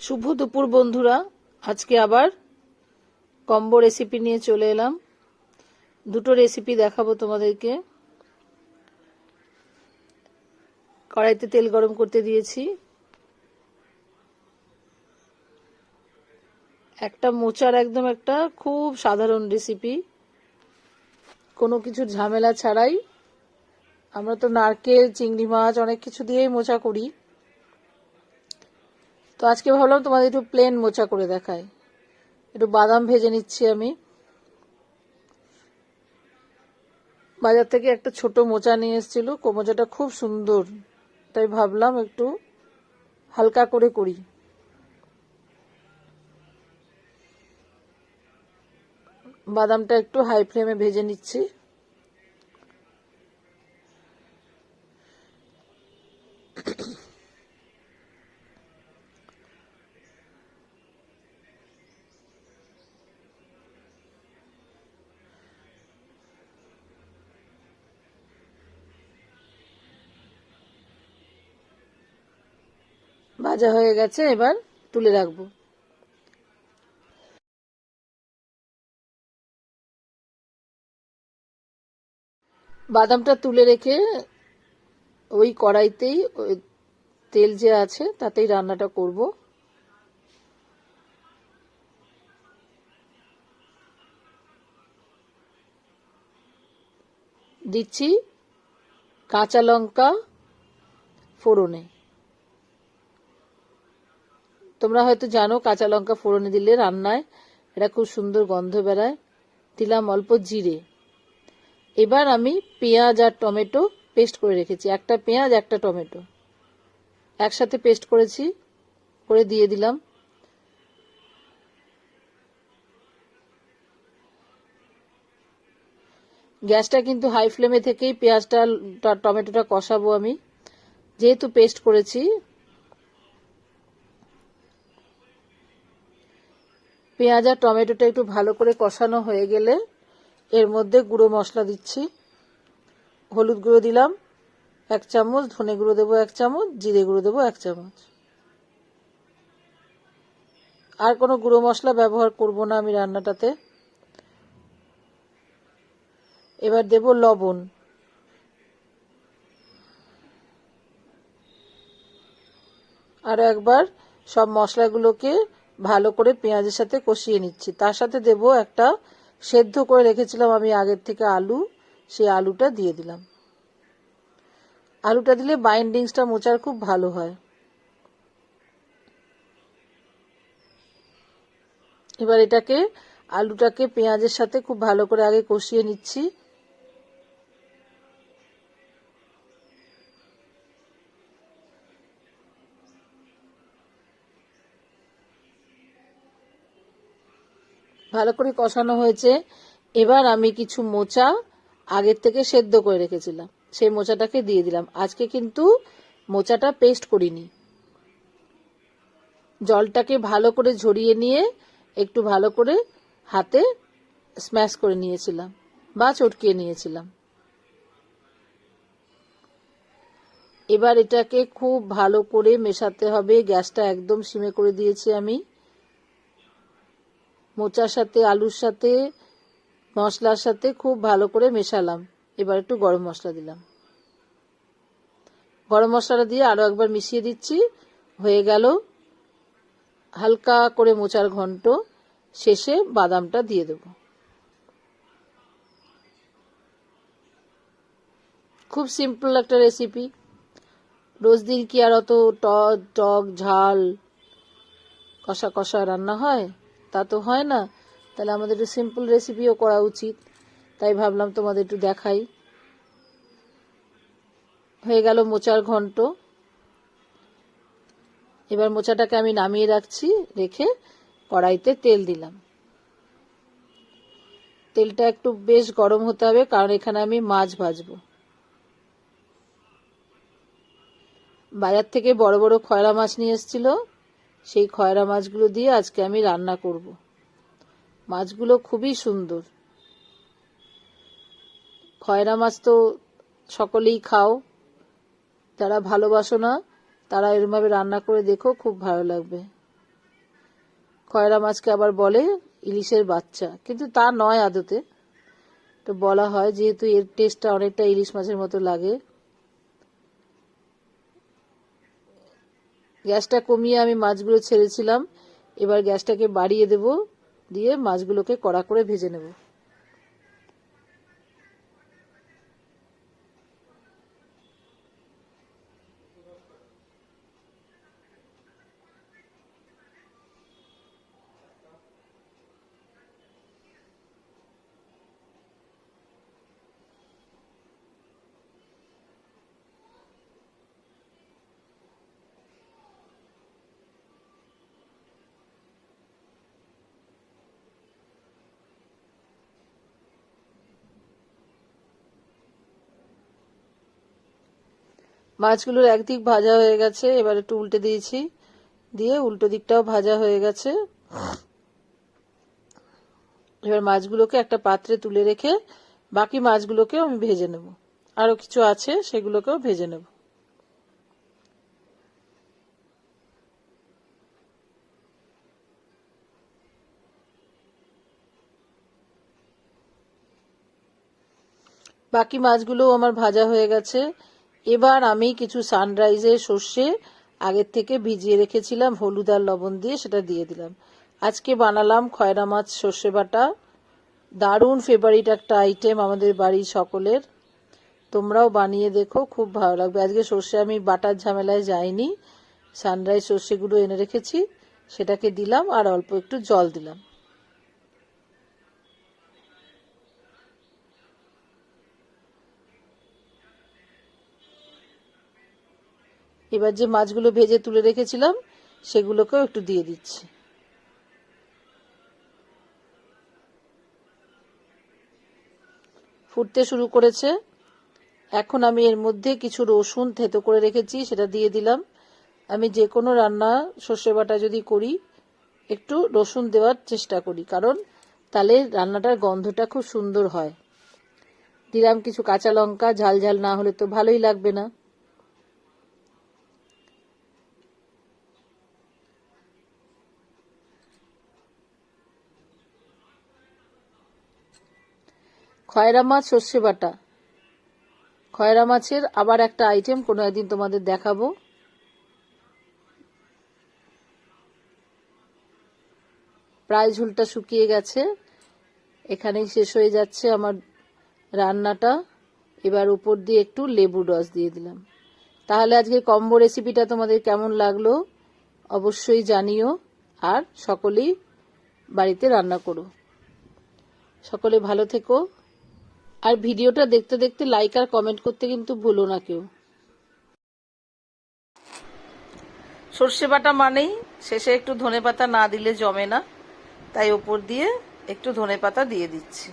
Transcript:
শুভ দুপুর, বন্ধুরা। আজকে আবার কম্বো রেসিপি নিয়ে চলে এলাম। দুটো রেসিপি দেখাবো তোমাদেরকে। কড়াইতে তেল গরম করতে দিয়েছি। একটা মোচার একদম একটা খুব সাধারণ রেসিপি কোনো কিছু ঝামেলা ছাড়াই। আমরা তো নারকেল, চিংড়ি মাছ অনেক কিছু দিয়েই মোচা করি। তো আজকে ভাবলাম তোমাদের একটু প্লেন মোচা করে দেখাই। একটু বাদাম ভেজে নিচ্ছি আমি। বাজার থেকে একটা ছোট মোচা নিয়ে এসেছিল। মোচাটা খুব সুন্দর। তাই ভাবলাম একটু হালকা করে করি। বাদামটা একটু হাই ফ্লেমে ভেজে নিচ্ছি। ভাজা হয়ে গেছে, এবার তুলে রাখব। বাদামটা তুলে রেখে ওই কড়াইতেই তেল যে আছে তাতেই রান্নাটা করব। দিচ্ছি কাঁচা লঙ্কা ফোড়নে। তোমরা হয়তো জানো, কাঁচা লঙ্কা ফোড়নে দিলে রান্নায় এটা খুব সুন্দর গন্ধ বেড়ায়। দিলাম অল্প জিরে। এবার আমি পেঁয়াজ আর টমেটো পেস্ট করে রেখেছি। একটা পেঁয়াজ, একটা টমেটো। একসাথে পেস্ট করেছি, করে দিয়ে দিলাম। গ্যাসটা কিন্তু হাই ফ্লেমে থেকেই পেঁয়াজটা টমেটোটা কষাবো আমি। যেহেতু পেস্ট করেছি পেঁয়াজ আর টমেটোটা একটু ভালো করে কষানো হয়ে গেলে এর মধ্যে গুঁড়ো মশলা দিচ্ছি। হলুদ গুঁড়ো দিলাম, এক চামচ, ধনে গুঁড়ো দেবো এক চামচ, জিরে গুঁড়ো দেবো এক চামচ। আর কোনো গুঁড়ো মশলা ব্যবহার করব না আমি রান্নাটাতে। এবার দেব লবণ। আর একবার সব মশলাগুলোকে ভালো করে পেঁয়াজের সাথে কষিয়ে নিচ্ছি। তার সাথে দেব একটা সেদ্ধ করে রেখেছিলাম আমি আগের থেকে আলু। সেই আলুটা দিয়ে দিলাম। আলুটা দিলে বাইন্ডিংসটা মোচার খুব ভালো হয়। এবার এটাকে, আলুটাকে পেঁয়াজের সাথে খুব ভালো করে আগে কষিয়ে নিচ্ছি। ভালো করে কষানো হয়েছে। এবার আমি কিছু মোচা আগের থেকে সেদ্ধ করে রেখেছিলাম। সেই মোচাটাকে দিয়ে দিলাম। আজকে কিন্তু মোচাটা পেস্ট করিনি। জলটাকে ভালো করে ঝরিয়ে নিয়ে একটু ভালো করে হাতে স্ম্যাশ করে নিয়েছিলাম বা চটকিয়ে নিয়েছিলাম। এবার এটাকে খুব ভালো করে মেশাতে হবে। গ্যাসটা একদম সিমে করে দিয়েছি আমি। মোচার সাথে, আলুর সাথে, মশলার সাথে খুব ভালো করে মেশালাম। এবার একটু গরম মশলা দিলাম। গরম মশলাটা দিয়ে আরও একবার মিশিয়ে দিচ্ছি। হয়ে গেল হালকা করে মোচার ঘন্ট। শেষে বাদামটা দিয়ে দেব। খুব সিম্পল একটা রেসিপি রোজ দিন কি আর অত টক টক, ঝাল, কষা কষা রান্না হয়? তা তো হয় না। তাহলে আমাদের একটু সিম্পল রেসিপিও করা উচিত। তাই ভাবলাম তোমাদের একটু দেখাই। হয়ে গেল মোচার ঘন্ট। এবার মোচাটাকে আমি নামিয়ে রাখছি, রেখে কড়াইতে তেল দিলাম। তেলটা একটু বেশ গরম হতে হবে, কারণ এখানে আমি মাছ ভাজবো। বাজার থেকে বড় বড় খয়রা মাছ নিয়ে এসেছিল। সেই খয়রা মাছগুলো দিয়ে আজকে আমি রান্না করব। মাছগুলো খুবই সুন্দর। খয়রা মাছ তো সকলেই খাও, যারা ভালোবাসো না, তারা এরমভাবে রান্না করে দেখো, খুব ভালো লাগবে। খয়রা মাছকে আবার বলে ইলিশের বাচ্চা, কিন্তু তা নয় আদতে। তো বলা হয় যেহেতু এর টেস্টটা অনেকটা ইলিশ মাছের মতো লাগে। গ্যাসটা কমিয়ে আমি মাছগুলো ছেড়েছিলাম। এবার গ্যাসটাকে বাড়িয়ে দেব, দিয়ে মাছগুলোকে কড়া করে ভেজে নেব। মাছগুলোর একদিক ভাজা হয়ে গেছে, এবার একটু উল্টে দিয়েছি। দিয়ে উল্টো দিকটাও ভাজা হয়ে গেছে। এবার মাছগুলোকে একটা পাত্রে তুলে রেখে বাকি মাছগুলোকেও আমি ভেজে নেব। আরও কিছু আছে, সেগুলোকেও ভেজে নেব। বাকি মাছগুলোও আমার ভাজা হয়ে গেছে। এবার আমি কিছু সানরাইজের সর্ষে আগের থেকে ভিজিয়ে রেখেছিলাম, হলুদ আর লবণ দিয়ে সেটা দিয়ে দিলাম। আজকে বানালাম খয়রা মাছ, সর্ষে বাটা। দারুণ ফেভারিট একটা আইটেম আমাদের বাড়ির সকলের। তোমরাও বানিয়ে দেখো, খুব ভালো লাগবে। আজকে সর্ষে আমি বাটার ঝামেলায় যাইনি। সানরাইজ সর্ষেগুলো এনে রেখেছি, সেটাকে দিলাম আর অল্প একটু জল দিলাম। এবার যে মাছগুলো ভেজে তুলে রেখেছিলাম, সেগুলোকেও একটু দিয়ে দিচ্ছি। ফুটতে শুরু করেছে। এখন আমি এর মধ্যে কিছু রসুন থেতো করে রেখেছি, সেটা দিয়ে দিলাম। আমি যে কোনো রান্না সর্ষে বাটা যদি করি, একটু রসুন দেওয়ার চেষ্টা করি, কারণ তাহলে রান্নাটার গন্ধটা খুব সুন্দর হয়। দিলাম কিছু কাঁচা লঙ্কা, ঝাল ঝাল না হলে তো ভালোই লাগবে না। খয়রা মাছ সর্ষে বাটা। খয়রা মাছের আবার একটা আইটেম কোনো একদিন তোমাদের দেখাবো। প্রায় ঝুলটা শুকিয়ে গেছে। এখানেই শেষ হয়ে যাচ্ছে আমার রান্নাটা। এবার উপর দিয়ে একটু লেবু রস দিয়ে দিলাম। তাহলে আজকে কম্বো রেসিপিটা তোমাদের কেমন লাগল অবশ্যই জানিও আর সকলেই বাড়িতে রান্না করো। সকলে ভালো থেকো। আর ভিডিওটা দেখতে দেখতে লাইক আর কমেন্ট করতে কিন্তু ভুলো না কেউ। সর্ষে বাটা মানেই শেষে একটু ধনে পাতা না দিলে জমে না, তাই ওপর দিয়ে একটু ধনে পাতা দিয়ে দিচ্ছি।